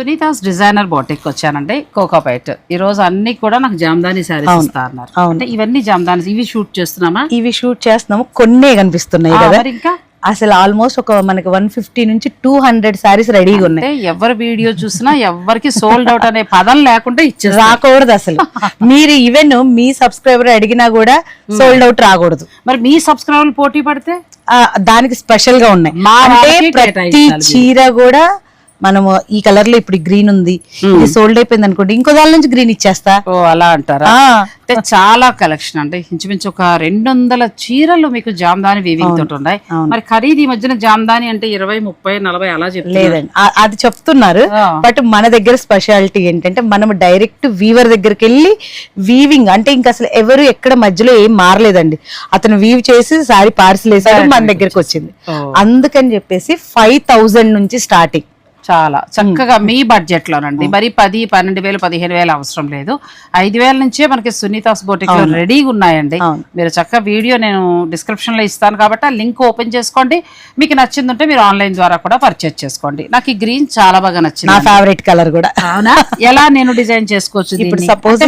Sunita's designer boutique వచ్చానండి కోకోపైట్. ఈ రోజు అన్ని కూడా నాకు జామ్దాని శారీస్. అంటే ఇవన్నీ జామ్దాని ఇవి షూట్ చేస్తున్నామా? ఇవి షూట్ చేస్తున్నాము. కొన్నే కనిపిస్తున్నాయి కదా. ఇంకా? అసలు ఆల్మోస్ట్ ఒక మనకి వన్ ఫిఫ్టీ నుంచి టూ హండ్రెడ్ సారీస్ రెడీగా ఉన్నాయి. ఎవరి వీడియో చూసినా ఎవరికి సోల్డ్ అవుట్ అనే పదం లేకుండా ఇచ్చేస్తారు. రాకూడదు అసలు. మీరు ఈవెన్ మీ సబ్స్క్రైబర్ అడిగినా కూడా సోల్డ్ అవుట్ రాకూడదు. మరి మీ సబ్స్క్రైబర్ పోటీ పడితే? దానికి స్పెషల్గా ఉన్నాయి. అంటే ప్రతి చీర కూడా మనము ఈ కలర్లో ఇప్పుడు గ్రీన్ ఉంది ఇది సోల్డ్ అయిపోయింది అనుకోండి ఇంకో దాని నుంచి గ్రీన్ ఇచ్చేస్తా. ఓ అలా అంటారా? అంటే చాలా కలెక్షన్ అంటే ఇంచుమించు ఒక రెండు వందల చీరలు మీకు జామ్దాని వీవింగ్ తోటి ఉన్నాయి. మరి ఖరీదు ఈ మధ్యన జామ్దాని అంటే ఇరవై ముప్పై నలభై అలా లేదండి. అది చెప్తున్నారు. బట్ మన దగ్గర స్పెషాలిటీ ఏంటంటే మనం డైరెక్ట్ వీవర్ దగ్గరికి వెళ్ళి వీవింగ్ అంటే ఇంకా అసలు ఎవరు ఎక్కడ మధ్యలో ఏం మారలేదండి. అతను వీవ్ చేసి సారీ పార్సిల్ వేసారు మన దగ్గరికి వచ్చింది. అందుకని చెప్పేసి ఫైవ్ థౌజండ్ నుంచి స్టార్టింగ్ చాలా. చక్కగా మీ బడ్జెట్ లోనండి మరి పది పన్నెండు వేలు పదిహేను వేలు అవసరం లేదు. ఐదు వేల నుంచే మనకి సునీతాస్ బోటిక్లో రెడీగా ఉన్నాయండి. మీరు చక్కగా వీడియో నేను డిస్క్రిప్షన్లో ఇస్తాను కాబట్టి ఆ లింక్ ఓపెన్ చేసుకోండి. మీకు నచ్చింది ఉంటే మీరు ఆన్లైన్ ద్వారా కూడా పర్చేజ్ చేసుకోండి. నాకు ఈ గ్రీన్ చాలా బాగా నా నచ్చింది ఫేవరెట్ కలర్ కూడా. అవునా? ఎలా నేను డిజైన్ చేసుకోవచ్చు ఇప్పుడు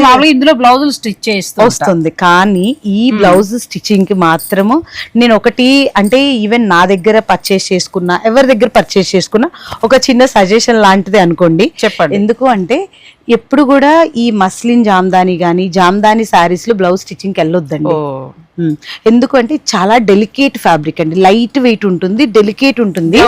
మామూలుగా ఇందులో బ్లౌజులు స్టిచ్ చేస్తూ. వస్తుంది. కానీ ఈ బ్లౌజ్ స్టిచ్చింగ్కి మాత్రము నేను ఒకటి అంటే ఈవెన్ నా దగ్గర పర్చేస్ చేసుకున్నా ఎవరి దగ్గర పర్చేస్ చేసుకున్నా ఒక చిన్న సజెషన్ లాంటిది అనుకోండి. చెప్పండి. ఎందుకు అంటే ఎప్పుడు కూడా ఈ మస్లిన్ జామ్దాని గానీ జామ్దాని సారీస్లో బ్లౌజ్ స్టిచ్చింగ్ వెళ్ళొద్దండి. ఓ ఉమ్. ఎందుకు అంటే చాలా డెలికేట్ ఫ్యాబ్రిక్ అండి. లైట్ వెయిట్ ఉంటుంది డెలికేట్ ఉంటుంది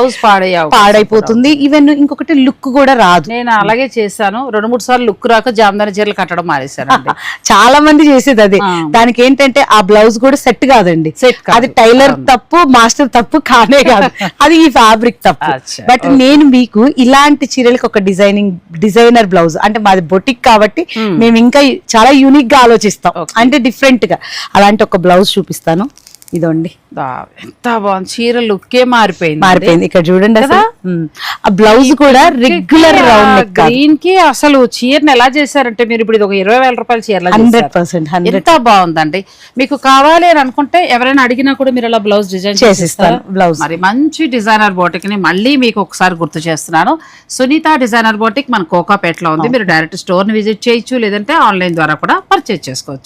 పాడైపోతుంది. ఈవెన్ ఇంకొకటి లుక్ కూడా రాదు. నేను అలాగే చేశాను. రెండు మూడు సార్లు లుక్ రాక జామదాని చీరలు కట్టడం మానేశానండి. చాలా మంది చేసేది అదే. దానికి ఏంటంటే ఆ బ్లౌజ్ కూడా సెట్ కాదండి. కాదు. అది టైలర్ తప్పు మాస్టర్ తప్పు కానే కాదు. అది ఈ ఫ్యాబ్రిక్ తప్పు. బట్ నేను మీకు ఇలాంటి చీరలకు ఒక డిజైనింగ్ డిజైనర్ బ్లౌజ్ అంటే మాది బొటిక్ కాబట్టి మేము. ఇంకా చాలా యూనిక్గా ఆలోచిస్తాం. అంటే డిఫరెంట్గా. అలాంటి ఒక బ్లౌజ్ చూపిస్తాను. ఇదండి. ఎంత బాగుంది. చీర లుక్కే మారిపోయింది. మారిపోయింది. ఇక్కడ చూడండి ఉమ్. ఆ బ్లౌజ్ కూడా రెగ్యులర్ రౌండ్ గ్రీన్కి అసలు చీరని ఎలా చేశారంటే మీరు ఇప్పుడు ఇది ఒక ఇరవై వేల రూపాయల చీరలా హండ్రెడ్. పర్సెంట్ ఎంత బాగుందండి. మీకు కావాలి అని అనుకుంటే ఎవరైనా అడిగినా కూడా మీరు అలా బ్లౌజ్ డిజైన్ చేసిస్తాను బ్లౌజ్. మరి మంచి డిజైనర్ బోటిక్ని మళ్ళీ మీకు ఒకసారి గుర్తు చేస్తున్నాను. సునీత డిజైనర్ బోటిక్ మన కోకాపేటలో ఉంది. మీరు డైరెక్ట్ స్టోర్ని విజిట్ చేయొచ్చు లేదంటే ఆన్లైన్ ద్వారా కూడా పర్చేజ్ చేసుకోవచ్చు.